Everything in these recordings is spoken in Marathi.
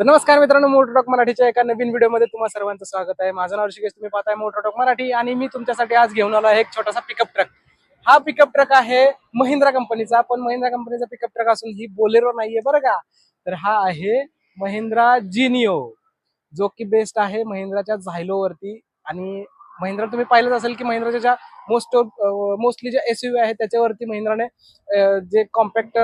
तर नमस्कार मित्रांनो मोटर टॉक मराठीच्या एका नवीन व्हिडिओमध्ये तुम्हा सर्वांचं स्वागत आहे. माझं नाव ऋषिकेश तुम्ही पाहताय मोटर टॉक मराठी आणि मी तुमच्यासाठी आज घेऊन आलो आहे एक छोटासा पिकअप ट्रक हा पिकअप ट्रक आहे महिंद्रा कंपनीचा पण महिंद्रा कंपनीचा पिकअप ट्रक असून ही बोलेरो नाहीये बरं का? तर हा आहे महिंद्रा जिनिओ जो की बेस्ट आहे महिंद्राच्या झायलो वरती आणि महिंद्रा तुम्ही पाहिलंच असेल की महिंद्राच्या ज्या मोस्ट मोस्टली ज्या एस आहेत त्याच्यावरती महिंद्राने जे कॉम्पॅक्ट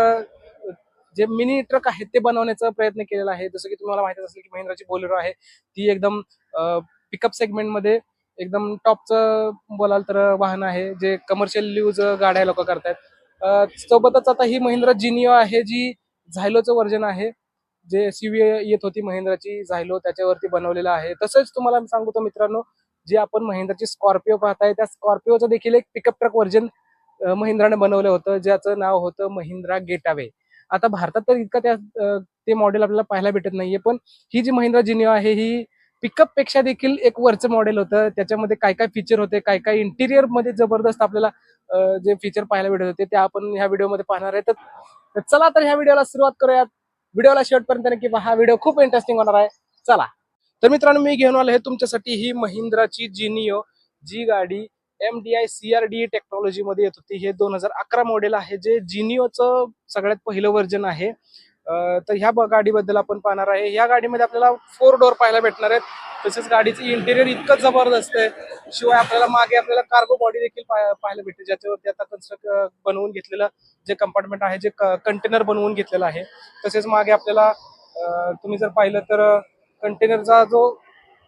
जे मिनी ट्रक आहेत ते बनवण्याचा प्रयत्न केलेला आहे. जसं की तुम्हाला माहिती असेल की महिंद्राची बोलेरो आहे. ती एकदम पिकअप सेगमेंटमध्ये एकदम टॉपचं बोलाल तर वाहन आहे. जे कमर्शियल यूज गाड्या लोक करतायत. सोबतच आता ही महिंद्रा जिनिओ आहे जी झायलोचं वर्जन आहे. जे सीव्ही येत होती महिंद्राची झायलो त्याच्यावरती बनवलेलं आहे. तसंच तुम्हाला मी सांगतो मित्रांनो जी आपण महिंद्राची स्कॉर्पिओ पाहताय त्या स्कॉर्पिओचं देखील एक पिकअप ट्रक वर्जन महिंद्राने बनवलं होतं. ज्याचं नाव होतं महिंद्रा गेटावे आता भारतात तर इतकं त्या ते मॉडेल आपल्याला पाहायला भेटत नाहीये पण ही जी महिंद्रा जिनिओ आहे ही पिकअपपेक्षा देखील एक वरचं मॉडेल होतं. त्याच्यामध्ये काय काय फीचर होते काय काय इंटिरियरमध्ये जबरदस्त आपल्याला जे फीचर पाहायला भेटत होते ते आपण ह्या व्हिडिओमध्ये पाहणार आहे. तर चला तर ह्या व्हिडिओला सुरुवात करूयात. व्हिडिओला शेवटपर्यंत नक्की हा व्हिडिओ खूप इंटरेस्टिंग होणार आहे. चला. तर मित्रांनो मी घेऊन आलो हे तुमच्यासाठी ही महिंद्राची जिनिओ जी गाडी M D I C R D technology मध्ये येत होती. हे दोन हजार अकरा मॉडेल आहे जे जिनिओचं सगळ्यात पहिलं व्हर्जन आहे. तर ह्या गाडीबद्दल आपण पाहणार आहे. ह्या गाडीमध्ये आपल्याला फोर डोअर पाहायला भेटणार आहेत. तसेच गाडीचं इंटेरियर इतकं जबरदस्त आहे. शिवाय आपल्याला मागे आपल्याला कार्गो बॉडी देखील पाहायला भेटते. ज्याच्यावरती आता कन्स्ट्रक्ट बनवून घेतलेलं जे कंपार्टमेंट आहे जे कंटेनर बनवून घेतलेलं आहे. तसेच मागे आपल्याला तुम्ही जर पाहिलं तर कंटेनरचा जो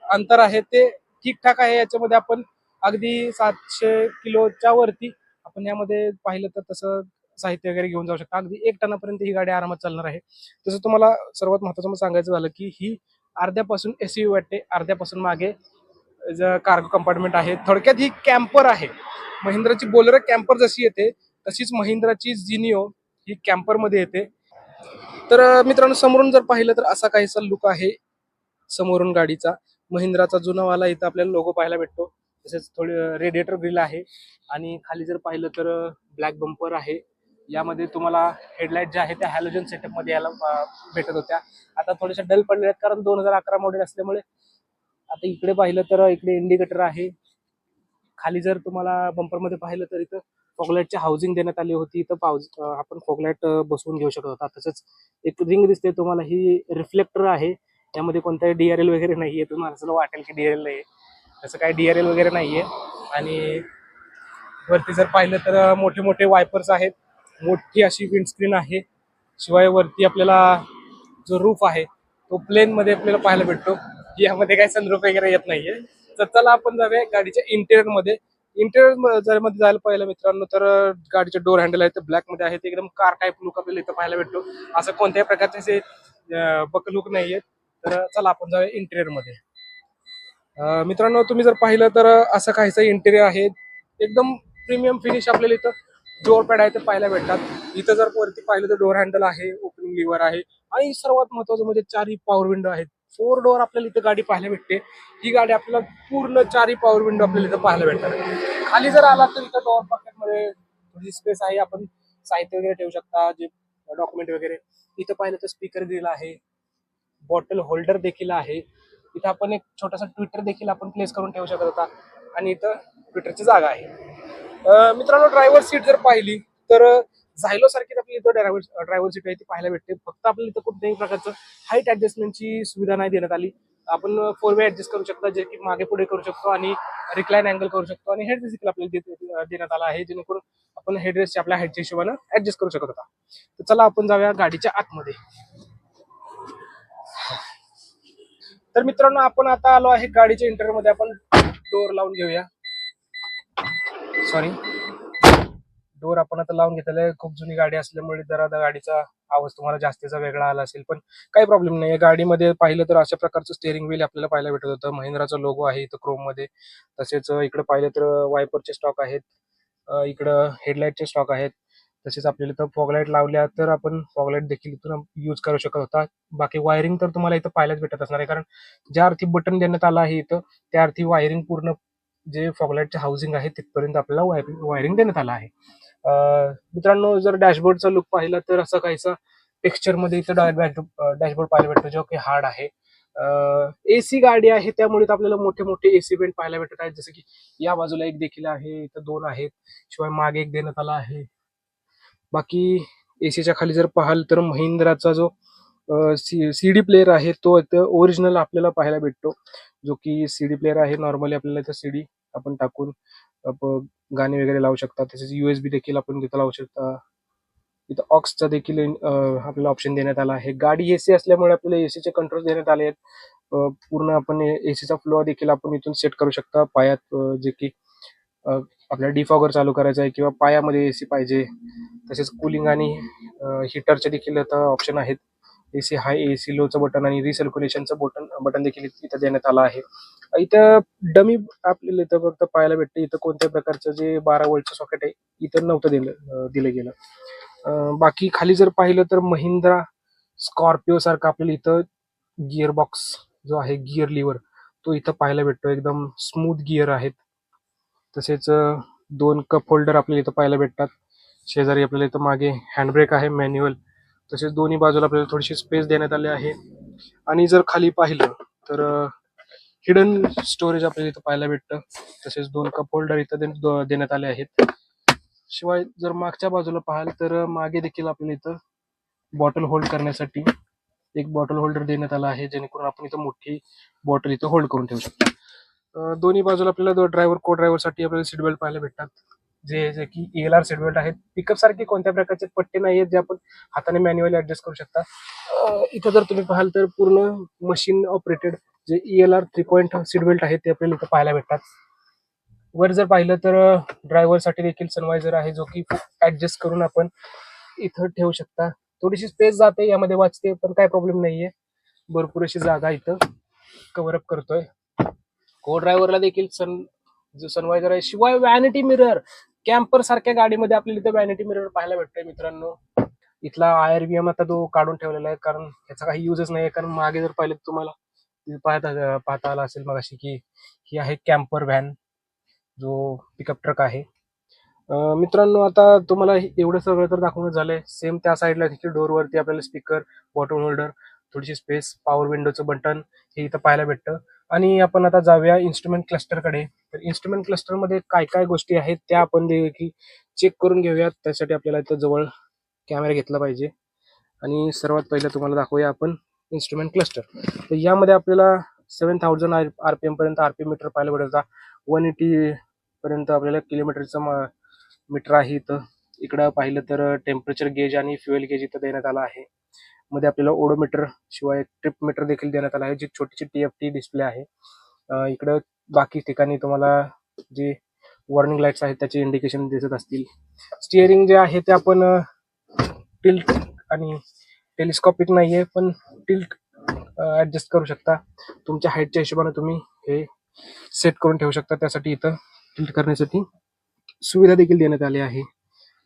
अंतर आहे ते ठीकठाक आहे. याच्यामध्ये आपण अगदी सातशे किलोच्या वरती आपण यामध्ये पाहिलं तर तसं साहित्य वगैरे घेऊन जाऊ शकता. अगदी एक टनापर्यंत ही गाडी आरामात चालणार आहे. तसं तुम्हाला सर्वात महत्वाचं सांगायचं झालं की ही अर्ध्यापासून एस यू वाटते. अर्ध्यापासून मागे कार्गो कंपार्टमेंट आहे. थोडक्यात ही कॅम्पर आहे. महिंद्राची बोलेरो कॅम्पर जशी येते तशीच महिंद्राची जिनिओ ही कॅम्परमध्ये येते. तर मित्रांनो समोरून जर पाहिलं तर असा काहीसा लुक आहे समोरून गाडीचा. महिंद्राचा जुनावाला इथं आपल्याला लोगो पाहायला भेटतो. तसेच थोडे रेडिएटर ग्रिल आहे. आणि खाली जर पाहिलं तर ब्लॅक बंपर आहे. यामध्ये तुम्हाला हेडलाईट जे आहे त्या हॅलोजन सेटअपमध्ये यायला भेटत होत्या. आता थोड्याशा डल पडलेल्या आहेत कारण दोन हजार अकरा मॉडेल असल्यामुळे. आता इकडे पाहिलं तर इकडे इंडिकेटर आहे. खाली जर तुम्हाला बंपरमध्ये पाहिलं तर इथं फॉगलाईटची हाऊसिंग देण्यात आली होती. इथं पाऊस आपण फॉगलाईट बसवून घेऊ शकत होता. तसंच एक रिंग दिसते तुम्हाला. ही रिफ्लेक्टर आहे. त्यामध्ये कोणताही डीआरएल वगैरे नाहीये. तुम्हाला असं वाटेल की डीआरएल नाही तसं काही एल वगैरे नाहीये. आणि वरती जर पाहिलं तर मोठे मोठे वायपर्स आहेत. मोठी अशी विंडस्क्रीन आहे. शिवाय वरती आपल्याला जो रूफ आहे तो प्लेन मध्ये आपल्याला पाहायला भेटतो. यामध्ये काही सनरूफ वगैरे येत नाहीये. तर चला आपण जाऊया गाडीच्या इंटेरियरमध्ये. इंटेरियर जर मध्ये जायला पाहिलं मित्रांनो तर गाडीचे डोर हँडल आहे ते ब्लॅकमध्ये आहे ते एकदम कार टाईप लुक आपल्याला इथं पाहायला भेटतो. असं कोणत्याही प्रकारचे असे बक लुक नाहीये. तर चला आपण जाऊया इंटेरियरमध्ये. मित्रांनो तुम्ही जर पाहिलं तर असं काहीचं इंटेरियर आहे. एकदम प्रीमियम फिनिश आपल्याला इथं डोअर पॅड आहे ते पाहायला भेटतात. इथं जर वरती पाहिलं तर डोअर हँडल आहे ओपनिंग लिव्हर आहे. आणि सर्वात महत्वाचं म्हणजे चारही पॉवर विंडो आहेत. फोर डोअर आपल्याला इथं गाडी पाहायला भेटते. ही गाडी आपल्याला पूर्ण चारही पॉवर विंडो आपल्याला इथं पाहायला भेटतात खाली जर आला तर इथं डोअर पॉकेटमध्ये थोडी स्पेस आहे. आपण साहित्य वगैरे ठेवू शकता जे डॉक्युमेंट वगैरे. इथं पाहिलं तर स्पीकर दिला आहे. बॉटल होल्डर देखील आहे. इथं आपण एक छोटासा ट्विटर देखील आपण प्लेस करून ठेवू शकत होता. आणि इथं ट्विटरची जागा आहे. मित्रांनो ड्रायव्हर सीट जर पाहिली तर झायलो सारखीच आपली इथं ड्रायव्हर ड्रायव्हर सीट आहे ती पाहायला भेटते. फक्त आपल्याला इथं कुठल्याही प्रकारचं हाईट ऍडजस्टमेंटची सुविधा नाही देण्यात आली. आपण फोर वे ऍडजस्ट करू शकता जे की मागे पुढे करू शकतो आणि रिक्लाईन अँगल करू शकतो आणि हेड देखील आपल्याला देण्यात आला आहे. जेणेकरून आपण हेडरेस्ट आपल्या हाईटच्या हिशोबानं ऍडजस्ट करू शकत होता. तर चला आपण जाऊया गाडीच्या आतमध्ये. तर मित्रांनो आपण आता आलो आहे गाडीच्या इंटरव्ह्यू मध्ये. आपण डोअर लावून घेऊया. सॉरी डोर आपण आता लावून घेतलेला आहे. खूप जुनी गाडी असल्यामुळे जरा गाडीचा आवाज तुम्हाला जास्तीचा वेगळा आला असेल पण काही प्रॉब्लेम नाही गाडीमध्ये पाहिलं तर अशा प्रकारचं स्टेअरिंग व्हील आपल्याला पाहायला भेटत होतं. महिंद्राचा लोगो आहे इथं क्रोममध्ये. तसेच इकडे पाहिलं तर वायपरचे स्टॉक आहेत. इकडं हेडलाईटचे स्टॉक आहेत. तसेच आपल्याला इथं फॉगलाईट लावल्या तर आपण फॉगलाईट देखील इथून यूज करू शकत होता. बाकी वायरिंग तर तुम्हाला इथं पाहायलाच भेटत असणार आहे. कारण ज्या अर्थी बटन देण्यात आलं आहे इथं त्या अर्थी वायरिंग पूर्ण जे फॉगलाईटचे हाऊसिंग आहे तिथपर्यंत आपल्याला वायरिंग वायरिंग देण्यात आलं आहे. मित्रांनो जर डॅशबोर्डचा लुक पाहिला तर असं काहीसा टेक्स्चरमध्ये इथं डॅशबोर्ड पाहायला भेटतो जो की हार्ड आहे. एसी गाडी आहे त्यामुळे आपल्याला मोठे मोठे एसी वेंट पाहायला भेटत आहेत. जसं की या बाजूला एक देखील आहे इथं दोन आहेत. शिवाय मागे एक देण्यात आला आहे. बाकी एसीच्या खाली जर पाहाल तर महिंद्राचा जो सीडी प्लेअर आहे तो ओरिजिनल आपल्याला पाहायला भेटतो. जो की सीडी प्लेअर आहे नॉर्मली आपल्याला इथं सीडी आपण टाकून आप- वगैरे लावू शकता. तसेच यूएसबी देखील आपण तिथं लावू शकता. इथं ऑक्सचा देखील आपल्याला ऑप्शन देण्यात आला आहे. गाडी एसी असल्यामुळे आपल्याला एसीचे कंट्रोल देण्यात आले आहेत. पूर्ण आपण एसीचा फ्लो देखील आपण इथून सेट करू शकता. पायात जे की आपल्याला डिफॉगर चालू करायचा आहे किंवा पायामध्ये एसी पाहिजे तसेच कूलिंग आणि हिटरचे देखील आता ऑप्शन आहेत. एसी हाय एसी लोचं बटन आणि रिसर्क्युलेशनचं बटन बटन देखील इथं देण्यात आलं आहे. इथं डमी आपल्याला इथं फक्त पाहायला भेटते इथं कोणत्या प्रकारचं जे बारा वोल्टचं सॉकेट आहे इथं नव्हतं दिलं दिलं गेलं. बाकी खाली जर पाहिलं तर महिंद्रा स्कॉर्पिओ सारखा आपल्याला इथं गिअरबॉक्स जो आहे गिअर लिव्हर तो इथं पाहायला भेटतो. एकदम स्मूथ गिअर आहेत. तसेच दोन कप होल्डर आपल्याला इथं पाहायला भेटतात. शेजारी आपल्याला इथं मागे हँडब्रेक आहे मॅन्युअल तसेच दोन्ही बाजूला आपल्याला थोडीशी स्पेस देण्यात आली आहे. आणि जर खाली पाहिलं तर हिडन स्टोरेज आपल्याला इथं पाहायला भेटतं. तसेच दोन कप होल्डर इथं देण्यात आले आहेत. शिवाय जर मागच्या बाजूला पाहाल तर मागे देखील आपल्याला इथं बॉटल होल्ड करण्यासाठी एक बॉटल होल्डर देण्यात आला आहे. जेणेकरून आपण इथं मोठी बॉटल इथं होल्ड करून ठेवू शकतो. दोन्ही बाजूला आपल्याला ड्रायव्हर को ड्रायव्हरसाठी आपल्याला सीट बेल्ट पाहायला भेटतात. जे जे की एल आर सीट बेल्ट आहेत. पिकअप सारखे कोणत्या प्रकारचे पट्टे नाही आहेत जे आपण हाताने मॅन्युअली ऍडजस्ट करू शकता? इथं जर तुम्ही पाहाल तर पूर्ण मशीन ऑपरेटेड जे E L R three point seat belt आहेत ते आपल्याला इथं पाहायला भेटतात. वर जर पाहिलं तर ड्रायव्हरसाठी देखील सनवायझर आहे जो की ऍडजस्ट करून आपण इथं ठेवू शकता. थोडीशी स्पेस जाते यामध्ये वाचते पण काय प्रॉब्लेम नाहीये. भरपूर अशी जागा इथं कव्हरअप करतोय. को ड्रायव्हरला देखील सन जो सनवायझर आहे शिवाय व्हॅनिटी मिरर कॅम्पर सारख्या गाडीमध्ये आपल्याला इथं व्हॅनिटी मिरर पाहायला भेटतोय मित्रांनो. इथला आय आर एम आता तो काढून ठेवलेला आहे कारण याचा काही युजच नाही कारण मागे जर पाहिलं तुम्हाला पाहता पाहता आला असेल मगाशी की ही आहे कॅम्पर व्हॅन जो पिकअप ट्रक आहे. मित्रांनो आता तुम्हाला एवढं सगळं तर दाखवणं झालंय. सेम त्या साईडला देखील डोरवरती आपल्याला स्पीकर बॉटल होल्डर थोडीशी स्पेस पॉवर विंडोचं बटन हे इथं पाहायला भेटतं. आणि आपण आता जाऊया इन्स्ट्रुमेंट क्लस्टरकडे तर इन्स्ट्रुमेंट क्लस्टरमध्ये काय काय गोष्टी आहेत त्या आपण देखील चेक करून घेऊयात. त्यासाठी आपल्याला इथं जवळ कॅमेरा घेतला पाहिजे. आणि सर्वात पहिलं तुम्हाला दाखवूया आपण इन्स्ट्रुमेंट क्लस्टर तर यामध्ये आपल्याला seven thousand R P M पर्यंत पी मीटर पाहायला भेटत वन एटी पर्यंत आपल्याला किलोमीटरचं मीटर आहे इथं. इकडं पाहिलं तर टेम्परेचर गेज आणि फ्युएल गेज इथं देण्यात आला आहे. मध्ये आपल्याला ओडोमीटर शिवाय ट्रिप मीटर देखील देण्यात आला आहे जी छोटीशी टी एफ टी डिस्प्ले आहे. इकडं बाकी ठिकाणी तुम्हाला जे वॉर्निंग लाईट्स आहेत त्याचे इंडिकेशन दिसत असतील. स्टिअरिंग जे आहे ते आपण टिल्ट आणि टेलिस्कॉपिक नाहीये पण टिल्ट ऍडजस्ट करू शकता. तुमच्या हाईटच्या हिशोबाने तुम्ही हे सेट करून ठेवू शकता. त्यासाठी इथं टिल्ट करण्यासाठी सुविधा देखील देण्यात आली आहे.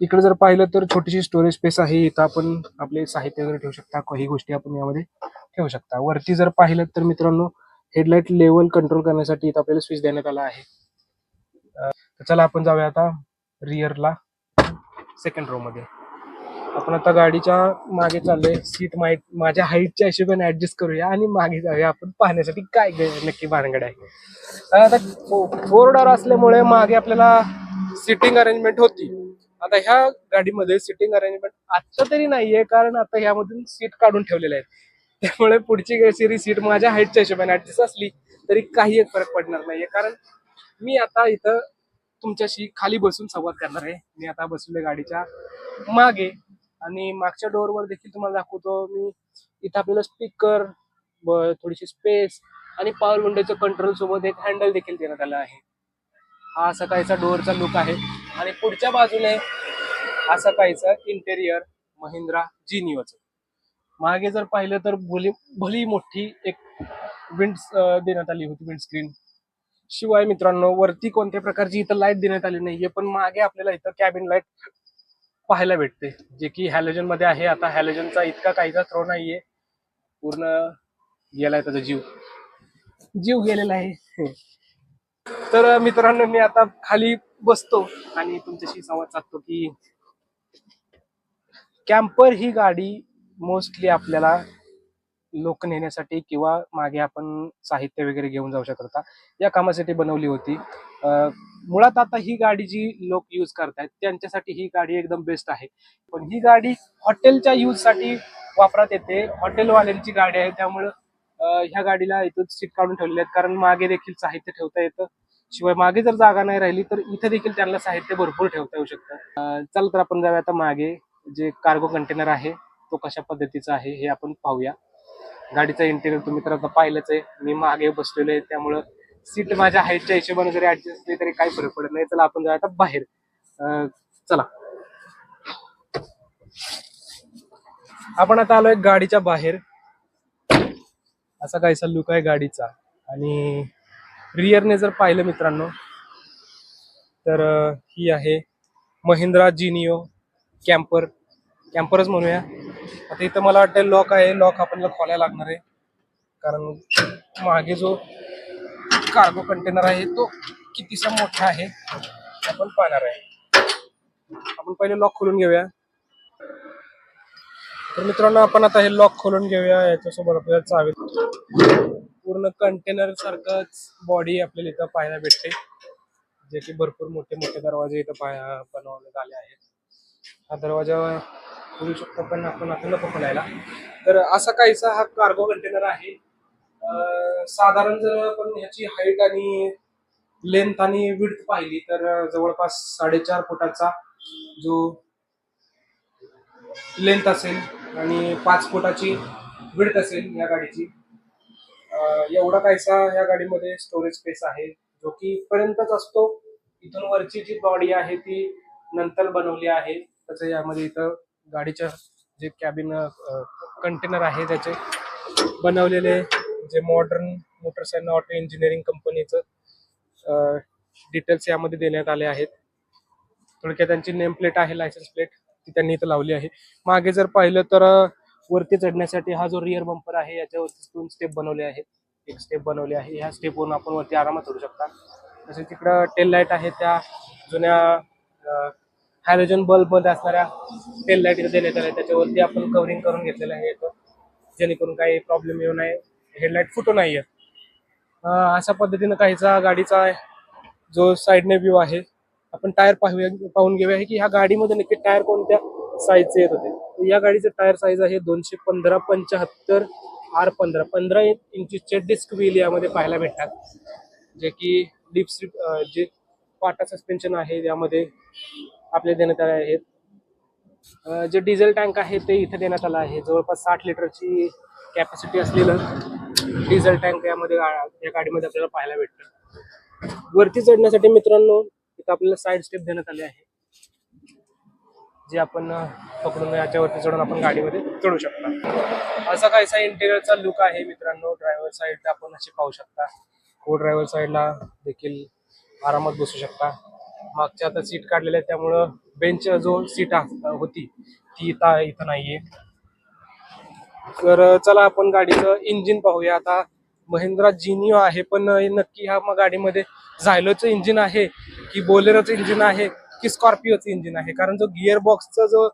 इकडे जर पाहिलं तर छोटीशी स्टोरेज स्पेस आहे. इथं आपण आपले साहित्य वगैरे ठेवू शकता. काही गोष्टी आपण यामध्ये ठेवू शकता. वरती जर पाहिलं तर मित्रांनो हेडलाईट लेवल कंट्रोल करण्यासाठी इथं आपल्याला स्विच देण्यात आला आहे. तर चला आपण जाऊया आता रिअरला सेकंड रो मध्ये. आपण आता गाडीच्या मागे चाललोय. सीट माईट माझ्या हाईटच्या हिशोबाने ऍडजस्ट करूया आणि मागे जाऊया आपण पाहण्यासाठी काय नक्की भानगड आहे. आता फोर डोर असल्यामुळे मागे आपल्याला सिटिंग अरेंजमेंट होती. आता ह्या गाडीमध्ये सिटिंग अरेंजमेंट आता तरी नाहीये कारण आता ह्यामधून सीट काढून ठेवलेले आहेत. त्यामुळे पुढची सिरीज सीट माझ्या हाईटच्या हिशोबाने ऍडजस्ट असली तरी काही एक फरक पडणार नाहीये. कारण मी आता इथं तुमच्याशी खाली बसून संवाद करणार आहे. मी आता बसलोय गाडीच्या मागे आणि मागच्या डोअरवर देखील तुम्हाला दाखवतो. मी इथं आपल्याला स्पीकर थोडीशी स्पेस आणि पॉवर विंडोचं कंट्रोल सोबत एक हँडल देखील देण्यात आलं आहे. हा सकाळचा डोअरचा लुक आहे. आणि पुढच्या बाजूने हा सकाळचा इंटेरियर महिंद्रा जिनिओचं मागे जर पाहिलं तर भली भली मोठी एक विंड देण्यात आली होती विंड स्क्रीन शिवाय मित्रांनो वरती कोणत्या प्रकारची इथं लाइट देण्यात आली नाहीये पण मागे आपल्याला इथं कॅबिन लाइट पाहायला भेटते. जे की हॅलोजनमध्ये आहे. आता हॅलोजनचा इतका काहीचा थ्रो नाहीये. पूर्ण गेलाय त्याचा जीव. जीव गेलेला आहे. तर मित्रांनो मी आता खाली बसतो आणि तुमच्याशी संवाद साधतो की कॅम्पर ही गाडी मोस्टली आपल्याला लोक नेण्यासाठी किंवा मागे आपण साहित्य वगैरे घेऊन जाऊ शकत होता. या कामासाठी बनवली होती. मुळात आता ही गाडी जी लोक यूज करतायत त्यांच्यासाठी ही गाडी एकदम बेस्ट आहे. पण ही गाडी हॉटेलच्या यूजसाठी वापरात येते. हॉटेलवाल्यांची गाडी आहे त्यामुळं ह्या गाडीला इथं सीट काढून ठेवलेले आहेत. कारण मागे देखील साहित्य ठेवता येतं. शिवाय मागे जर जागा नाही राहिली तर इथे देखील त्यांना साहित्य भरपूर ठेवता येऊ शकतं. चल तर आपण जाऊया आता मागे. जे कार्गो कंटेनर आहे तो कशा पद्धतीचा आहे हे आपण पाहूया. गाडीचा इंटेरियर तुम्ही तर आता पाहिलंच आहे. मी मागे बसलेलो आहे त्यामुळं सीट माझ्या हाईटच्या हिशोबाने जरी ऍडजस्ट असली तरी काही फरक पडत नाही. चला आपण जाऊया आता बाहेर. चला. आपण आता आलोय गाडीच्या बाहेर. असा काहीसा लुक आहे गाडीचा? आणि रिअरने जर पाहिलं मित्रांनो तर ही आहे महिंद्रा जिनिओ कॅम्पर कॅम्परच म्हणूया. आता इथं मला वाटतं लॉक आहे. लॉक आपल्याला खोलायला लागणार आहे. कारण मागे जो कार्गो कंटेनर आहे तो कितीसा मोठा आहे ते आपण पाहणार आहे. आपण पहिले लॉक खोलून घेऊया. तर मित्रांनो आपण आता हे लॉक खोलून घेऊया. याच्यासोबत आपल्याला चावे पूर्ण कंटेनर सारखंच बॉडी आपल्याला इथं पाहायला भेटते. जे की भरपूर मोठे मोठे दरवाजे इथं पाया बनवण्यात आले आहेत. हा दरवाजा खोलू शकतो पण आपण आता नको खोलायला. तर असा काहीसा हा कार्गो कंटेनर आहे. साधारण जर आपण ह्याची हाईट आणि लेंथ आणि विड्थ पाहिली तर जवळपास साडेचार फुटाचा जो लेंथ असेल आणि पाच फुटाची विड्थ असेल या गाडीची. एवढा काहीसा या गाडीमध्ये स्टोरेज स्पेस आहे जो की पर्यंतच असतो. इथून वरची जी बॉडी आहे ती नंतर बनवली आहे. त्याचं यामध्ये इथं गाडीच्या जे कॅबिन कंटेनर आहे त्याचे बनवलेले जे modern motors and auto engineering कंपनीचं डिटेल्स यामध्ये देण्यात आले आहेत. थोडक्यात त्यांची नेम प्लेट आहे लायसन्स प्लेट ती त्यांनी इथं लावली आहे. मागे जर पाहिलं तर वरती चढण्यासाठी हा जो रिअर बंपर आहे याच्यावरती दोन स्टेप बनवले आहेत. एक स्टेप बनवली आहे. ह्या स्टेपवरून आपण वरती आरामात चढू शकता. तसेच तिकडं टेल लाइट आहे त्या जुन्या हॅलोजन बल्बमध्ये असणाऱ्या टेल लाइट इथे देण्यात आल्या. त्याच्यावरती आपण कव्हरिंग करून घेतलेलं आहे इथं. जेणेकरून काही प्रॉब्लेम येऊ नये. हेडलाईट फुटू नाही अशा पद्धतीनं काहीचा गाडीचा जो साईडने व्ह्यू आहे आपण टायर पाहूया पाहून घेऊया की ह्या गाडीमध्ये नक्की टायर कोणत्या साईजचे येत होते. या गाडीचं टायर साईज आहे दोनशे पंधरा पंच्याहत्तर आर पंधरा. पंधरा इंचीचे डिस्क व्हील यामध्ये पाहायला भेटतात. जे की डीप स्ट्रीप जे पाटा सस्पेन्शन आहे यामध्ये आपले देण्यात आले आहेत. जे डिझेल टँक आहे ते इथे देण्यात आलं आहे. जवळपास साठ लिटरची कॅपॅसिटी असलेलं डिझेल टँक यामध्ये या गाडीमध्ये आपल्याला पाहायला भेटतं. वरती चढण्यासाठी मित्रांनो आपल्याला साईड स्टेप देण्यात आले आहे. जे आपण पकडून याच्यावरती चढून आपण गाडीमध्ये चढू शकता. असा काहीसा इंटेरियरचा लुक आहे मित्रांनो. ड्रायव्हर साईडला आपण असे पाहू शकता. को ड्रायव्हर साईडला देखील आरामात बसू शकता. मागच्या आता सीट काढलेल्या त्यामुळं बेंच जो सीट होती ती इथं इथं नाहीये. तर चला आपण गाडीचं इंजिन पाहूया. आता महिंद्रा जिनिओ आहे पण नक्की ह्या मग गाडीमध्ये झायलोचं इंजिन आहे की बोलेरोचं इंजिन आहे की स्कॉर्पिओचं इंजिन आहे. कारण जो गिअर बॉक्सचा जो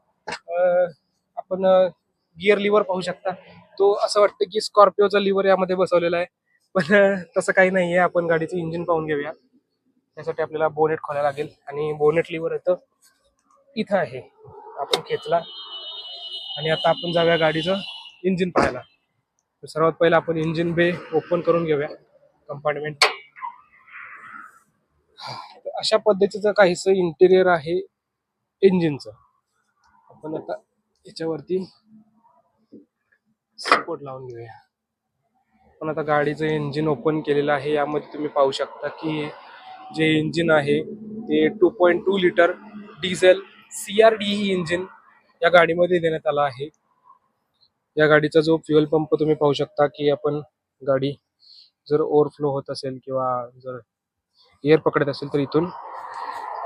आपण गिअर लिव्हर पाहू शकता तो असं वाटतं की स्कॉर्पिओचा लिव्हर यामध्ये बसवलेला आहे. पण तसं काही नाहीये. आपण गाडीचं इंजिन पाहून घेऊया. त्यासाठी आपल्याला बोनेट खोलायला लागेल. आणि बोनेट लिव्हर येतं इथं आहे. आपण खेचला. आणि आता आपण जाऊया गाडीचं इंजिन पाहायला. सर्वात पहिला आपण इंजिन बे ओपन करून घेऊया. कंपार्टमेंट अशा पद्धतीचं काहीसं इंटेरियर आहे इंजिनचं आपण आता याच्यावरती सपोर्ट लावून घेऊया. आपण आता गाडीचं इंजिन ओपन केलेलं आहे. यामध्ये तुम्ही पाहू शकता की जे इंजिन आहे ते two point two litre diesel C R D engine या गाडीमध्ये देण्यात आलं आहे. या गाडीचा जो फ्युएल पंप तुम्ही पाहू शकता की आपण गाडी जर ओव्हरफ्लो होत असेल किंवा जर एअर पकडत असेल तर इथून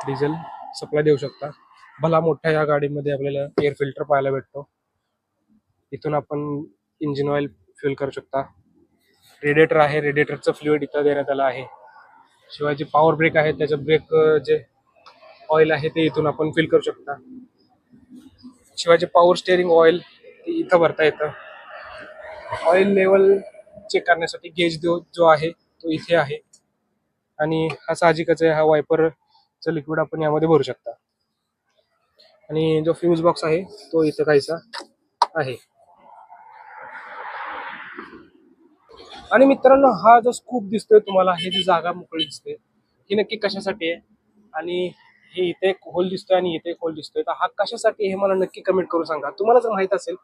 डिझेल सप्लाय देऊ शकता. भला मोठ्या या गाडीमध्ये आपल्याला एअर फिल्टर पाहायला भेटतो. इथून आपण इंजिन ऑइल फ्युल करू शकता. रेडिएटर आहे रेडिएटरचं फ्लुइड इथं देण्यात आलं आहे. शिवाय जे पॉवर ब्रेक आहे त्याचं ब्रेक जे ऑइल आहे ते इथून आपण फिल करू शकता. शिवाय जे पॉवर स्टेअरिंग ऑइल इथं भरता येतं. ऑइल लेवल चेक करण्यासाठी गेज जो जो आहे तो इथे आहे. आणि हा साहजिकच आहे हा वायपरचं लिक्विड आपण यामध्ये भरू शकता. आणि जो फ्यूज बॉक्स आहे तो इथं काहीसा आहे. आणि मित्रांनो हा जो स्कूप दिसतोय तुम्हाला हे जी जागा मोकळी दिसते ही नक्की कशासाठी आहे? आणि हे इथे एक होल दिसतोय आणि इथे एक होल दिसतोय. तर हा कशासाठी हे मला नक्की कमेंट करून सांगा. तुम्हाला जर माहीत असेल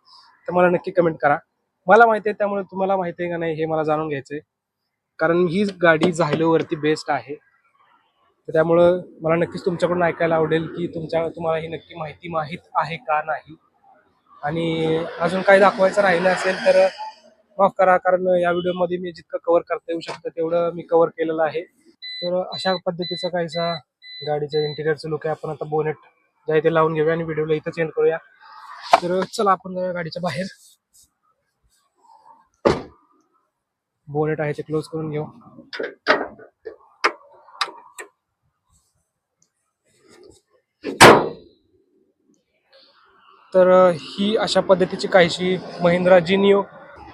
तर मला नक्की कमेंट करा. मला माहिती आहे त्यामुळे तुम्हाला माहिती आहे का नाही हे मला जाणून घ्यायचंय. कारण ही गाडी झायलोवरती बेस्ट आहे. तर त्यामुळं मला नक्कीच तुमच्याकडून ऐकायला आवडेल की तुमच्या तुम्हाला ही नक्की माहिती माहीत आहे का नाही. आणि अजून काही दाखवायचं राहिलं असेल तर माफ करा कारण या व्हिडिओमध्ये मी जितकं कव्हर करता येऊ शकतं तेवढं मी कव्हर केलेलं आहे. तर अशा पद्धतीचा काहीसा गाडीच्या इंटिरियरचं लुक आहे. आपण आता बोनेट जे आहे ते लावून घेऊया आणि व्हिडिओला इथं चेंज करूया. तर चला आपण जाऊया गाडीच्या बाहेर. बोनेट आहे ते क्लोज करून घेऊ. तर ही अशा पद्धतीची काहीशी महिंद्रा जिनिओ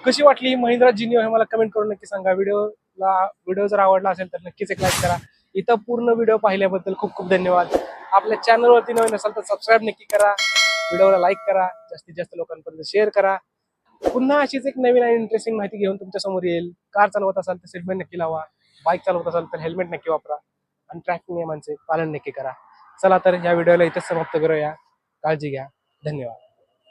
कशी वाटली ही महिंद्रा जिनिओ हे मला कमेंट करून नक्की सांगा. व्हिडिओला व्हिडिओ जर आवडला असेल तर नक्कीच एक लाईक करा. इथं पूर्ण व्हिडिओ पाहिल्याबद्दल खूप खूप धन्यवाद. आपल्या चॅनलवरती नवीन असाल तर सबस्क्राईब नक्की करा. व्हिडिओला लाईक करा. जास्तीत जास्त लोकांपर्यंत शेअर करा. पुन्हा अशीच एक नवीन आणि इंटरेस्टिंग माहिती घेऊन तुमच्यासमोर येईल. कार चालवत असाल तर सीटबेल्ट नक्की लावा. बाईक चालवत असाल तर हेल्मेट नक्की वापरा. आणि ट्रॅफिक नियमांचे पालन नक्की करा. चला तर या व्हिडिओला इथेच समाप्त करूया. काळजी घ्या. धन्यवाद.